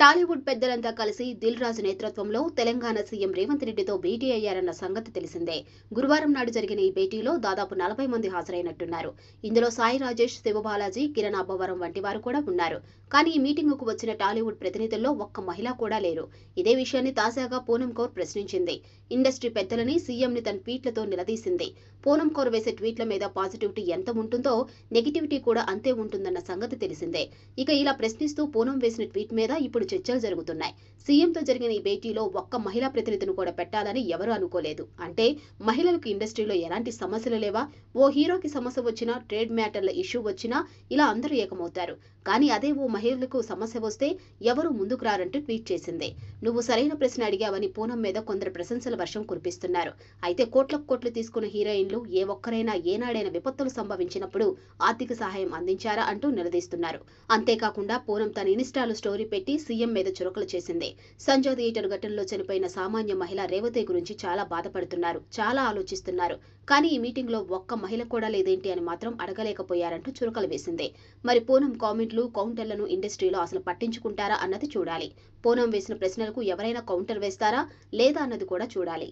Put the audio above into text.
టాలీవుడ్ పెద్దలంతా కలిసి దిల్ రాజు నేతృత్వంలో తెలంగాణ సీఎం రేవంత్ రెడ్డితో భేటీ అయ్యారన్న సంగతి తెలిసిందే. గురువారం నాడు జరిగిన ఈ భేటీలో దాదాపు నలభై మంది హాజరైనట్టున్నారు. ఇందులో సాయి రాజేష్ శివబాలాజీ కిరణ్ అబ్బవరం వంటి వారు కూడా ఉన్నారు. కానీ ఈ మీటింగుకు వచ్చిన టాలీవుడ్ ప్రతినిధుల్లో ఒక్క మహిళ కూడా లేరు. ఇదే విషయాన్ని తాజాగా పూనం కౌర్ ప్రశ్నించింది. ఇండస్ట్రీ పెద్దలని సీఎంని తన ట్వీట్లతో నిలదీసింది. పూనం కౌర్ వేసే ట్వీట్ల మీద పాజిటివిటీ ఎంత ఉంటుందో నెగిటివిటీ కూడా అంతే ఉంటుందన్న సంగతి తెలిసిందే. ఇక ఇలా ప్రశ్నిస్తూ పూనం వేసిన ట్వీట్ మీద ఇప్పుడు చర్చలు జరుగుతున్నాయి. సీఎంతో జరిగిన ఈ భేటీలో ఒక్క మహిళా ప్రతినిధిని కూడా పెట్టాలని ఎవరూ అనుకోలేదు. అంటే మహిళలకు ఇండస్ట్రీలో ఎలాంటి సమస్యలు లేవా? ఓ హీరోకి సమస్య వచ్చినా ట్రేడ్ మ్యాటర్ల ఇష్యూ వచ్చినా ఇలా అందరూ ఏకమవుతారు. కానీ అదే ఓ మహిళలకు సమస్య వస్తే ఎవరూ ముందుకు రారంటూ ట్వీట్ చేసింది. నువ్వు సరైన ప్రశ్న అడిగావని పూనం మీద కొందరు ప్రశంసల వర్షం కురిపిస్తున్నారు. అయితే కోట్లకు కోట్లు తీసుకున్న హీరోయిన్లు ఏ ఒక్కరైనా ఏనాడైనా విపత్తులు సంభవించినప్పుడు ఆర్థిక సహాయం అందించారా అంటూ నిలదీస్తున్నారు. అంతేకాకుండా పూనం తన ఇన్స్టాలో స్టోరీ పెట్టి సీఎం మీద చురకలు చేసింది. సంజయ్ థియేటర్ ఘటనలో చనిపోయిన సామాన్య మహిళ రేవతి గురించి చాలా బాధపడుతున్నారు. చాలా ఆలోచిస్తున్నారు. కానీ ఈ మీటింగ్లో ఒక్క మహిళ కూడా లేదేంటి అని మాత్రం అడగలేకపోయారంటూ చురకలు వేసింది. మరి పూనం కామెంట్లు కౌంటర్లను ఇండస్ట్రీలో అసలు పట్టించుకుంటారా అన్నది చూడాలి. పూనం వేసిన ప్రశ్నలకు ఎవరైనా కౌంటర్ వేస్తారా? లేదా అన్నది కూడా చూడాలి.